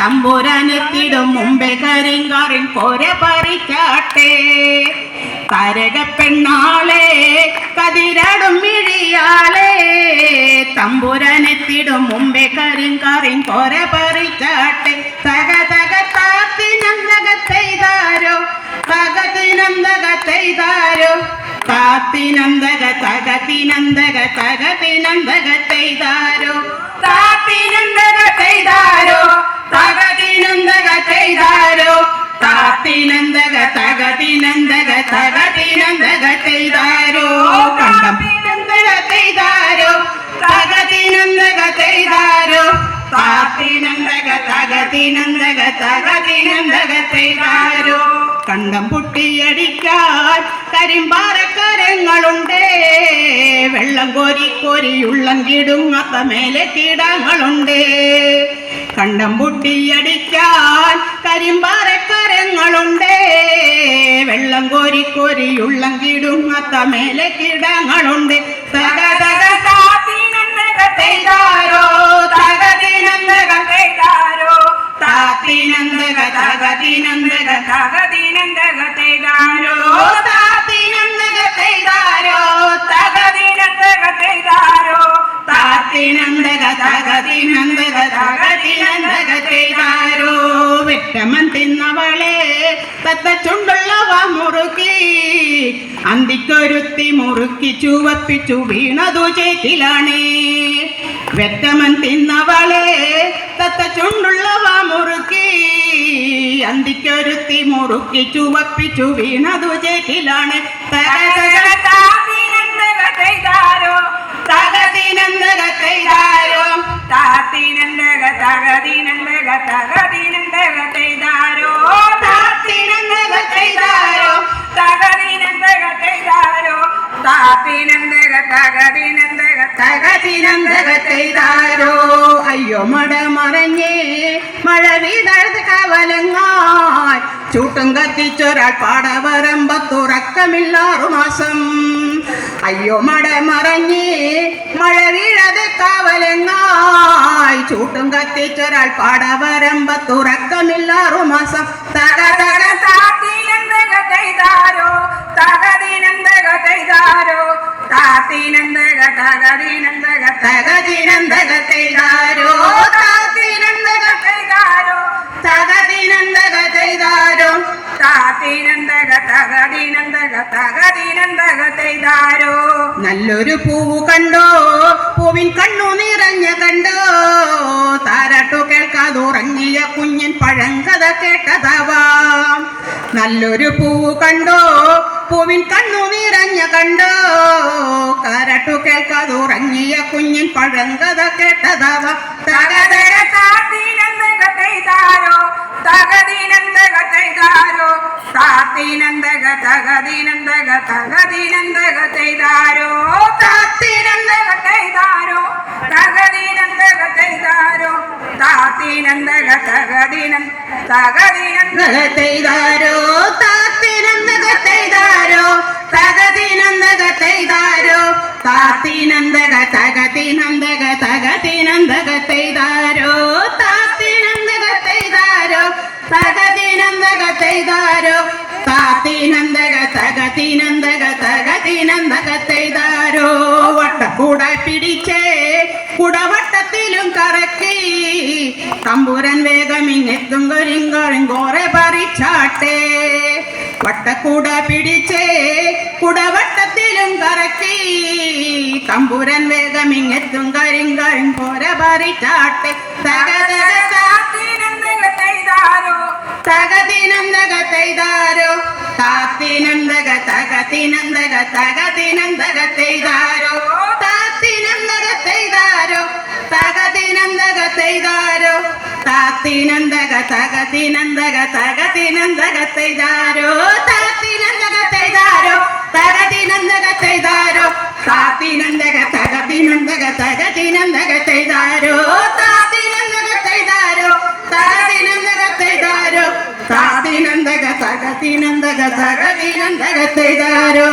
തമ്പുരാനെത്തിടും മുമ്പേ കരിങ്കാറിൻ പോര പറിക്കാട്ടെ. തരക പെണ്ണാളെ കതിരടും മിഴിയാളെ. തമ്പുരാനെത്തിടും മുമ്പേ കരിങ്കാറിൻ പോര പറിച്ചാട്ടെ തക തക താത്തിനന്തക ചെയ്താരോ തകതിനന്തക ചെയ്താരോ താത്തിനന്തക തകതിനന്തക തകതിനന്തക ചെയ്താരോ താത്തിനന്തക ചെയ്താരോ തകതിനന്തക ചെയ്താരോ താത്തിനന്ദക തകതിനന്ദക തകതിനന്ദക ചെയ്താരോ കണ്ടം നന്തക ചെയ്താരോ തകതിനന്തക ചെയ്താരോ താത്തിനന്തക തകതിനന്ദക തകതിനന്തക ചെയ്താരോ കണ്ടം പൊട്ടിയടിക്കാൻ കരിമ്പാറക്കരങ്ങളുണ്ട്. വെള്ളം കോരി കോരി ഉള്ളം കിടുങ്ങാത്ത മേലെ കീടങ്ങളുണ്ട്. കണ്ടം പൊട്ടിയടിക്കാൻ കരിമ്പാറക്കരങ്ങളുണ്ട്. വെള്ളം കോരി കോരി ഉള്ളം കിടുങ്ങാത്ത മേലെ കിടങ്ങളുണ്ട്. തക അന്തിക്കൊരുത്തി മുറുക്കി ചുവപ്പിച്ചു വീണതു ചേക്കിലാണേ വെറ്റമൻ തിന്നവളെ തത്ത ചുണ്ടുള്ളവ മുറുക്കി അന്തിക്കൊരുത്തി മുറുക്കി ചുവപ്പിച്ചു വീണതു ചേക്കിലാണ് തക തക താത്തിനന്തക ചെയ്താരോ താത്തിനന്തക തകതിനന്തക ചെയ്താരോ അയ്യോ മട മറഞ്ഞേ മഴ വീതഴ് കവലങ്ങായ് ചൂട്ടും കത്തിച്ചൊരാൾ പാടവരമ്പത്തുറക്കമില്ലാറു മാസം അയ്യോ മട മറഞ്ഞേ മഴ വീഴത് കാവലങ്ങായ് ചൂട്ടും കത്തിച്ചൊരാൾ പാടവരമ്പത്തുറക്കമില്ലാറു മാസം തക നല്ലൊരു പൂവ് കണ്ടോ? പൂവിൻ കണ്ണു നിറഞ്ഞ കണ്ടോ? താരാട്ടു കേൾക്കാതുറങ്ങിയ കുഞ്ഞൻ പഴങ്കഥ കേട്ടതാവാം. നല്ലൊരു പൂവ് കണ്ടോ? പൂവിൻ കണ്ണു നിറഞ്ഞ കണ്ടോ? കാരാട്ടു കേൾക്കാതുറങ്ങിയ കുഞ്ഞൻ പഴങ്കഥ കേട്ടതാവാം. തകതര താത്തിനന്തക ചെയ്താരോ തകതിനന്തക ചെയ്താരോ താത്തിനന്തക തകതിനന്തക തകതിനന്തക ചെയ്താരോ താത്തിനന്തക ചെയ്താരോ തകതിനന്തക ചെയ്താരോ താത്തിനന്തക തകതിനം തകതിനന്തക ചെയ്താരോ താത്തിനന്തക ചെയ്താരോ തകതിനന്തക ചെയ്താരോ താത്തിനന്തക തകതിനന്തക തകതിനന്തക ചെയ്താരോ താത്തിനന്തക ചെയ്താരോ തകതിനന്തക ചെയ്താരോ? താത്തിനന്തക തകതിനന്തക തകതിനന്തക ചെയ്താരോ? വട്ടക്കൂട പിടിച്ചേ കുടവട്ടത്തിലും കറക്കി. തമ്പുരൻ വേഗം ഇങ്ങെത്തും കൊരിങ്കൊരിങ്കോറെ പറിച്ചാട്ടേ. വട്ടക്കൂട പിടിച്ചേ കുടവട്ടത്തിലും കറക്കി. തമ്പുരൻ വേഗം ഇങ്ങെത്തും കരിങ്കൊരിങ്കോറെ പറിച്ചാട്ടെ. തകതക തകതിനന്തക ചെയ്താരോ താത്തിനന്ദക ചെയ്താരോ തകതിനന്തക ചെയ്താരോ താത്തിനന്തക തകതിനന്തക തകതിനന്തക ചെയ്താരോ താത്തിനന്തക താത്തിനന്തക തകതിനന്തക തകതിനന്തക ചെയ്താരോ